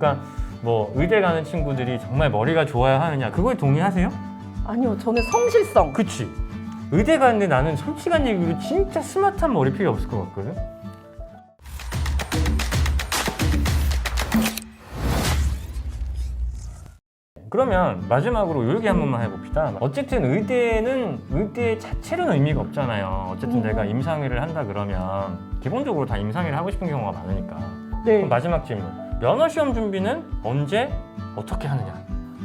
그러니까 뭐 의대 가는 친구들이 정말 머리가 좋아야 하느냐 그거에 동의하세요? 아니요, 저는 성실성. 그치. 의대 가는데 나는 솔직한 얘기로 진짜 스마트한 머리 필요 없을 것 같거든. 그러면 마지막으로 요 얘기 한 번만 해봅시다. 어쨌든 의대는 의대 자체로는 의미가 없잖아요. 어쨌든 음. 내가 임상회를 한다 그러면 기본적으로 다 임상회를 하고 싶은 경우가 많으니까. 네. 그럼 마지막 질문. 면허 시험 준비는 언제 어떻게 하느냐?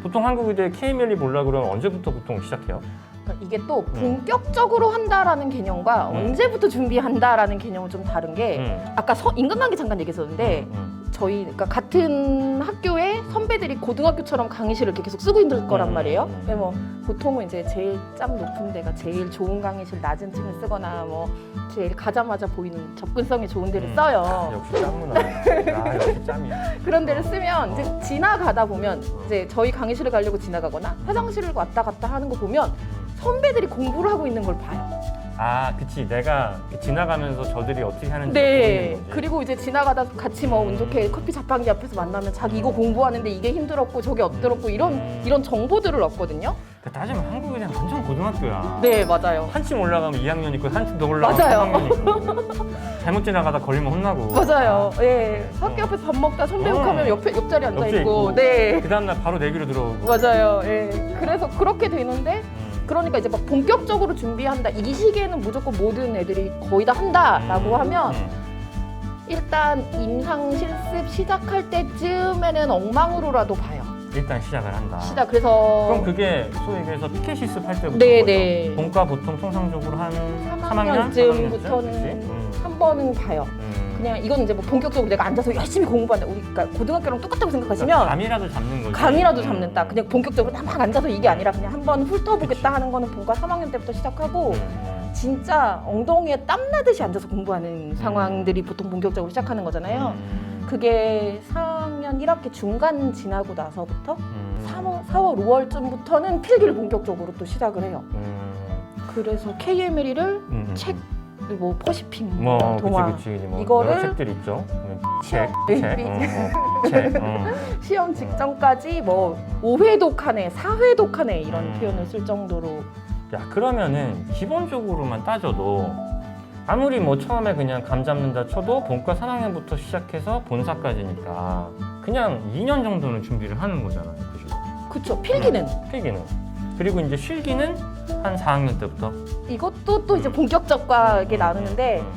보통 한국 의대 KML이 보려고 그러면 언제부터 보통 시작해요? 그러니까 이게 또 본격적으로 한다라는 개념과 음. 언제부터 준비한다라는 개념은 좀 다른 게 음. 아까 서- 인간관계 잠깐 얘기했었는데 음. 저희 그러니까 같은 학교에 선배들이 고등학교처럼 강의실을 이렇게 계속 쓰고 있는 거란 음. 말이에요. 음. 근데 뭐 보통은 이제 제일 짱 높은 데가 제일 좋은 강의실 낮은 층을 쓰거나 뭐 제일 가자마자 보이는 접근성이 좋은 데를 음. 써요. 역시 짬문화. 아 역시 짬이야. 그런 데를 쓰면 이제 지나가다 보면 이제 저희 강의실을 가려고 지나가거나 화장실을 왔다 갔다 하는 거 보면 선배들이 공부를 하고 있는 걸 봐요. 아 그치 내가 지나가면서 저들이 어떻게 하는지 보이는 네. 거지. 그리고 이제 지나가다 같이 뭐 운 좋게 커피 자판기 앞에서 만나면 자기 이거 공부하는데 이게 힘들었고 저게 없더랬고 이런 음. 이런 정보들을 얻거든요. 그 따지면 한국의대는 완전 고등학교야. 네, 맞아요. 한층 올라가면 2학년 있고 한층 더 올라가면 맞아요. 3학년 있고 잘못 지나가다 걸리면 혼나고. 맞아요. 예. 학교 앞에서 밥 먹다 선배 어. 욕하면 옆에 옆자리 앉아 있고. 있고. 네. 그 다음날 바로 내비로 들어오고. 맞아요. 예. 그래서 그렇게 되는데 음. 그러니까 이제 막 본격적으로 준비한다. 이 시기에는 무조건 모든 애들이 거의 다 한다라고 음. 하면 음. 일단 임상 실습 시작할 때쯤에는 엉망으로라도 봐요. 일단 시작을 한다. 시작. 그래서 그럼 그게 소위 얘기해서 피켓 실습할 때부터 네? 네. 본과 보통 통상적으로 한 3학년? 3학년쯤부터는 한 번은 봐요. 음. 그냥 이건 이제 뭐 본격적으로 내가 앉아서 열심히 공부한다. 우리 그러니까 고등학교랑 똑같다고 생각하시면 감이라도 잡는 거지. 감이라도 음. 잡는다. 그냥 본격적으로 나막 앉아서 이게 아니라 그냥 한번 훑어보겠다 하는 거는 본과 3학년 때부터 시작하고 음. 진짜 엉덩이에 땀 나듯이 앉아서 공부하는 상황들이 보통 본격적으로 시작하는 거잖아요. 음. 그게 4학년 1학기 중간 지나고 나서부터 음. 3월, 4월, 5월쯤부터는 필기를 본격적으로 또 시작을 해요. 음. 그래서 KML을 음. 책, 뭐 퍼시핑, 뭐 동화 그치 그치 뭐 이거를 여러 책들 있죠. 음, 책, 네, 책, 네. 어, 어, 책. 어. 시험 직전까지 뭐 5회 독하네, 4회 독하네 이런 음. 표현을 쓸 정도로 야 그러면은 기본적으로만 따져도 아무리 뭐 처음에 그냥 감 잡는다 쳐도 본과 3학년부터 시작해서 본사까지니까 그냥 2년 정도는 준비를 하는 거잖아요. 그죠? 그쵸 필기는 필기는. 그리고 이제 실기는 한 4학년 때부터. 이것 도또 이제 본격적하게 나누는데 음.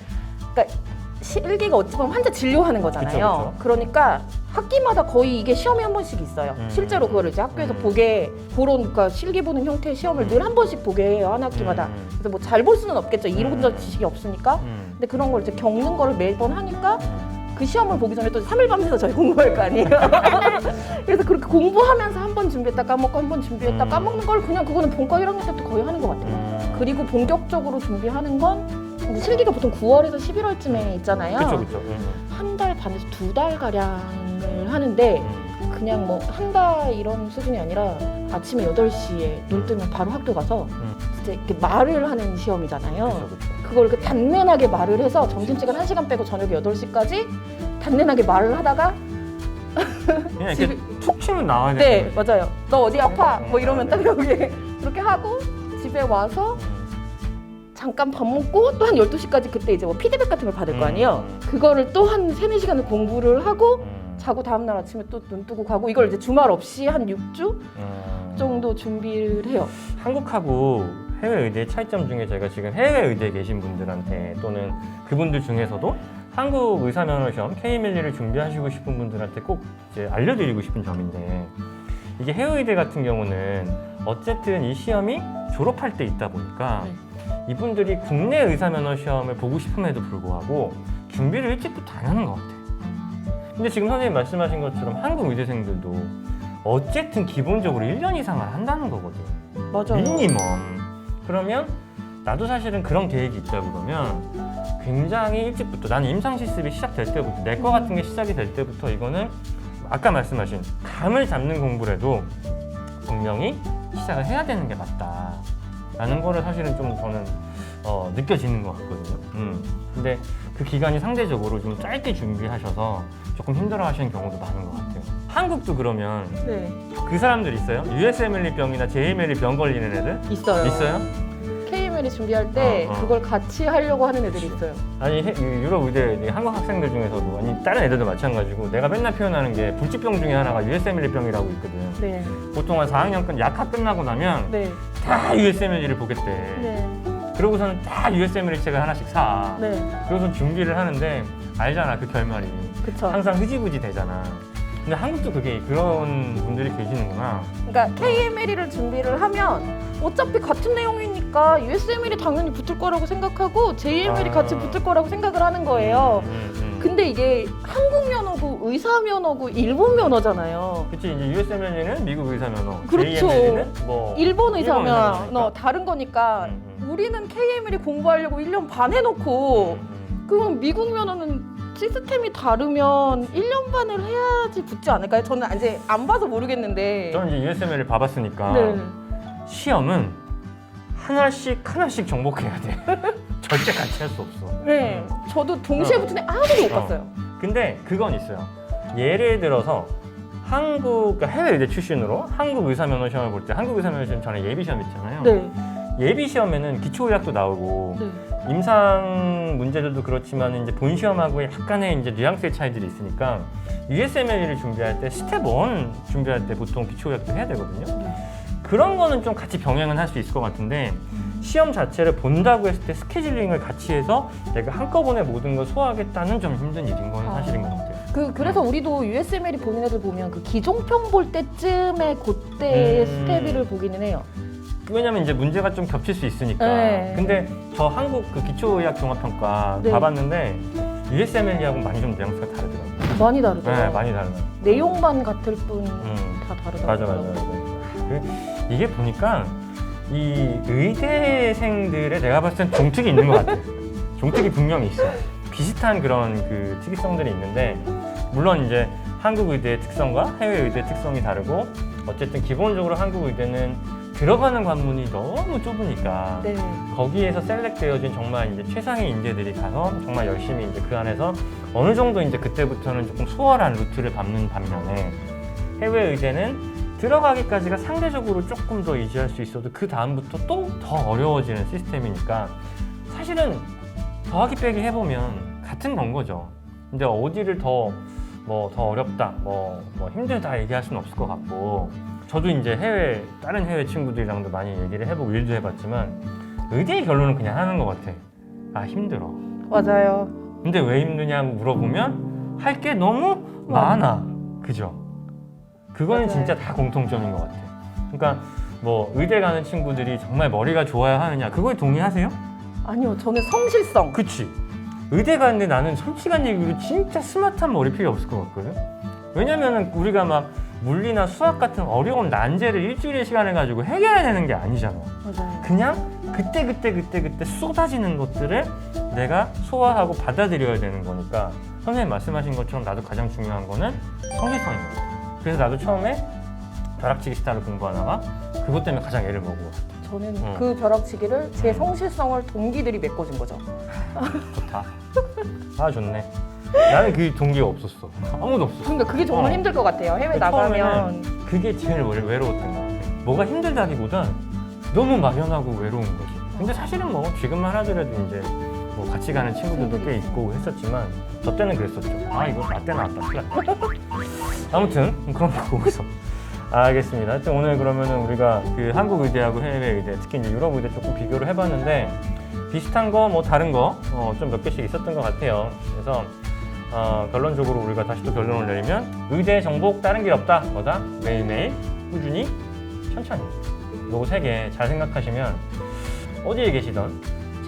그러니까 실기가 어찌 보면 환자 진료하는 거잖아요. 그쵸, 그쵸. 러니까 학기마다 거의 이게 시험이 한 번씩 있어요. 음. 실제로 그거를 이제 학교에서 음. 보게 그런 그러니까 실기 보는 형태의 시험을 음. 늘한 번씩 보게 해요 한 학기마다. 음. 그래서 뭐 잘 볼 수는 없겠죠 이론적 음. 지식이 없으니까. 음. 근데 그런 걸 이제 겪는 거를 매번 하니까 음. 그 시험을 보기 전에 또 3일 밤새서 저희 공부할 거 아니에요. 그래서 그렇게 공부하면서 한 번 준비했다 까먹고 한 번 준비했다 음. 까먹는 걸 그냥 그거는 본과 1학년 때부터 거의 하는 것 같아요. 음. 그리고 본격적으로 준비하는 건 실기가 보통 9월에서 11월쯤에 있잖아요. 그쵸 그쵸. 음. 한달 반에서 두 달 가량을 하는데 음. 그냥 뭐 한다 이런 수준이 아니라 아침에 8시에 눈 뜨면 바로 학교 가서 음. 진짜 이렇게 말을 하는 시험이잖아요. 그쵸. 그걸 이렇게 단단하게 말을 해서 점심시간 1시간 빼고 저녁 8시까지 단단하게 말을 하다가 그냥 이렇게 툭 치면 나와야 되는 네. 맞아요 너 어디 아파 음, 뭐 이러면 딱 네. 이렇게 그렇게 하고 집에 와서 음. 잠깐 밥 먹고 또 한 12시까지 그때 이제 뭐 피드백 같은 걸 받을 거 음. 아니에요 그거를 또한 3, 4시간을 공부를 하고 음. 자고 다음날 아침에 또 눈 뜨고 가고 이걸 이제 주말 없이 한 6주 음. 정도 준비를 해요 한국하고 해외 의대의 차이점 중에 제가 지금 해외 의대에 계신 분들한테 또는 그분들 중에서도 한국 의사면허 시험 KML를 준비하시고 싶은 분들한테 꼭 이제 알려드리고 싶은 점인데 이게 해외 의대 같은 경우는 어쨌든 이 시험이 졸업할 때 있다 보니까 네. 이분들이 국내 의사면허 시험을 보고 싶음에도 불구하고 준비를 일찍부터 안 하는 것 같아요. 근데 지금 선생님 말씀하신 것처럼 한국 의대생들도 어쨌든 기본적으로 1년 이상을 한다는 거거든요. 맞아요 미니멈. 그러면 나도 사실은 그런 계획이 있다 그러면 굉장히 일찍부터 나는 임상 실습이 시작될 때부터 내 거 같은 게 시작이 될 때부터 이거는 아까 말씀하신 감을 잡는 공부를 해도 분명히 시작을 해야 되는 게 맞다. 라는 거를 사실은 좀 저는 어, 느껴지는 것 같거든요. 음. 근데 그 기간이 상대적으로 좀 짧게 준비하셔서 조금 힘들어 하시는 경우도 많은 것 같아요. 한국도 그러면 네. 그 사람들 있어요? USMLE 병이나 JMLE 병 걸리는 애들 있어요. 있어요? KML이 준비할 때 어, 어. 그걸 같이 하려고 하는 애들이 있어요. 아니 해- 이 유럽 의대 이 한국 학생들 중에서도 아니 다른 애들도 마찬가지고 내가 맨날 표현하는 게 불치병 중에 하나가 USMLE 병이라고 있거든. 네. 보통 한 4학년권 약학 끝나고 나면 네. 다 USMLE를 보겠대. 네. 그러고서는 다 USMLE 책을 하나씩 사. 네. 그러고선 준비를 하는데 알잖아 그 결말이. 그쵸. 항상 흐지부지 되잖아. 근데 한국도 그게 그런 분들이 계시는구나. 그러니까 KML을 준비를 하면 어차피 같은 내용이니까 USML이 당연히 붙을 거라고 생각하고 JML이 아. 같이 붙을 거라고 생각을 하는 거예요. 음, 음. 근데 이게 한국 면허고 의사 면허고 일본 면허잖아요. 그치 이제 USMLE는 미국 의사 면허, 그렇죠. JMLE는 뭐 일본 의사 일본 면허 면허니까. 다른 거니까 음, 음. 우리는 KML이 공부하려고 1년 반 해놓고 음, 음. 그럼 미국 면허는 시스템이 다르면 1년 반을 해야지 붙지 않을까요? 저는 이제 안 봐서 모르겠는데. 저는 이제 USML을 봐봤으니까 네. 시험은 하나씩 하나씩 정복해야 돼. 절대 같이 할 수 없어. 네. 저도 동시에 어. 붙은 애 아무도 못 어. 봤어요. 근데 그건 있어요. 예를 들어서 한국 그러니까 해외 의대 출신으로 한국 의사 면허 시험을 볼 때 한국 의사 면허 시험 전에 예비 시험 있잖아요. 네. 예비 시험에는 기초 의학도 나오고 네. 임상 문제들도 그렇지만 이제 본 시험하고 약간의 이제 뉘앙스의 차이들이 있으니까 USMLE를 준비할 때 스텝 1 준비할 때 보통 기초 의학도 해야 되거든요. 네. 그런 거는 좀 같이 병행은 할 수 있을 것 같은데 시험 자체를 본다고 했을 때 스케줄링을 같이 해서 내가 한꺼번에 모든 걸 소화하겠다는 좀 힘든 일인 건 아. 사실인 것 같아요. 그 그래서 우리도 USML이 보는 애들 보면 그 기종평 볼 때쯤에 그때의 음. 스텝을 보기는 해요. 왜냐면 이제 문제가 좀 겹칠 수 있으니까. 네. 근데 저 한국 그 기초의학 종합평가 네. 봐봤는데 USMLE하고 많이 좀 뉘앙스가 다르더라고요. 많이 다르더라고요. 네, 많이 다르네. 내용만 같을 뿐 다 음. 다르더라고요. 맞아, 맞아, 맞아. 그, 이게 보니까 이 의대생들의 내가 봤을 땐 종특이 있는 것 같아. 종특이 분명히 있어. 비슷한 그런 그 특이성들이 있는데 물론 이제 한국 의대의 특성과 해외 의대의 특성이 다르고 어쨌든 기본적으로 한국 의대는 들어가는 관문이 너무 좁으니까 네. 거기에서 셀렉되어진 정말 이제 최상의 인재들이 가서 정말 열심히 이제 그 안에서 어느 정도 이제 그때부터는 조금 수월한 루트를 밟는 반면에 해외 의대는 들어가기까지가 상대적으로 조금 더 이지할 수 있어도 그 다음부터 또 더 어려워지는 시스템이니까 사실은 더하기 빼기 해보면 같은 건 거죠. 근데 어디를 더 뭐 더 어렵다, 뭐, 뭐 힘들다 얘기할 수는 없을 것 같고 저도 이제 해외 다른 해외 친구들이랑도 많이 얘기를 해보고 일도 해봤지만 의대의 결론은 그냥 하는 것 같아. 아 힘들어. 맞아요. 근데 왜 힘드냐고 물어보면 할 게 너무 많아. 그죠? 그거는 맞아요. 진짜 다 공통점인 것 같아요. 그러니까 뭐 의대 가는 친구들이 정말 머리가 좋아야 하느냐 그거에 동의하세요? 아니요, 저는 성실성. 그치. 의대 가는데 나는 솔직한 얘기로 진짜 스마트한 머리 필요 없을 것 같거든. 왜냐면은 우리가 막 물리나 수학 같은 어려운 난제를 일주일의 시간을 가지고 해결해야 되는 게 아니잖아. 맞아요. 그냥 그때 그때 그때 그때 쏟아지는 것들을 내가 소화하고 받아들여야 되는 거니까 선생님 말씀하신 것처럼 나도 가장 중요한 거는 성실성인 거예요. 그래서 나도 처음에 벼락치기 스타를 공부하다가 그것 때문에 가장 애를 먹고 저는 어. 그 벼락치기를 제 성실성을 동기들이 메꿔준 거죠. 좋다. 아 좋네. 나는 그 동기가 없었어. 아무도 없었어. 그러니까 그게 정말 어. 힘들 것 같아요. 해외 그 나가면. 그게 제일 외- 외로웠던 것 같아. 뭐가 힘들다기보단 너무 막연하고 외로운 거지. 근데 사실은 뭐 지금만 하더라도 이제 뭐 같이 가는 친구들도 꽤 있고 했었지만 저 때는 그랬었죠. 아 이거 나 때 나 왔다. 큰일 났다. 아무튼 그런 거 보고서 알겠습니다. 하여튼 오늘 그러면은 우리가 그 한국 의대하고 해외 의대, 특히 이제 유럽 의대 조금 비교를 해봤는데 비슷한 거 뭐 다른 거 좀 몇 개씩 있었던 것 같아요. 그래서 어, 결론적으로 우리가 다시 또 결론을 내리면 의대 정복 다른 길 없다. 뭐다? 매일매일 꾸준히 천천히. 요거 세 개 잘 생각하시면 어디에 계시던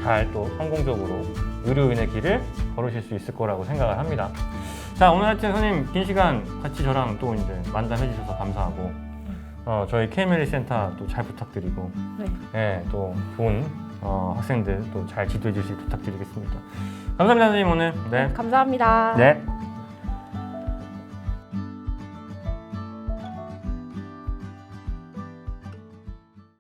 잘 또 성공적으로 의료인의 길을 걸으실 수 있을 거라고 생각을 합니다. 자 오늘 하여튼 선생님 긴 시간 같이 저랑 또 이제 만담해 주셔서 감사하고 어, 저희 KML 센터 또 잘 부탁드리고 네. 예, 또 좋은 어, 학생들 또 잘 지도해 주실 부탁드리겠습니다. 감사합니다 선생님 오늘. 네. 감사합니다. 네.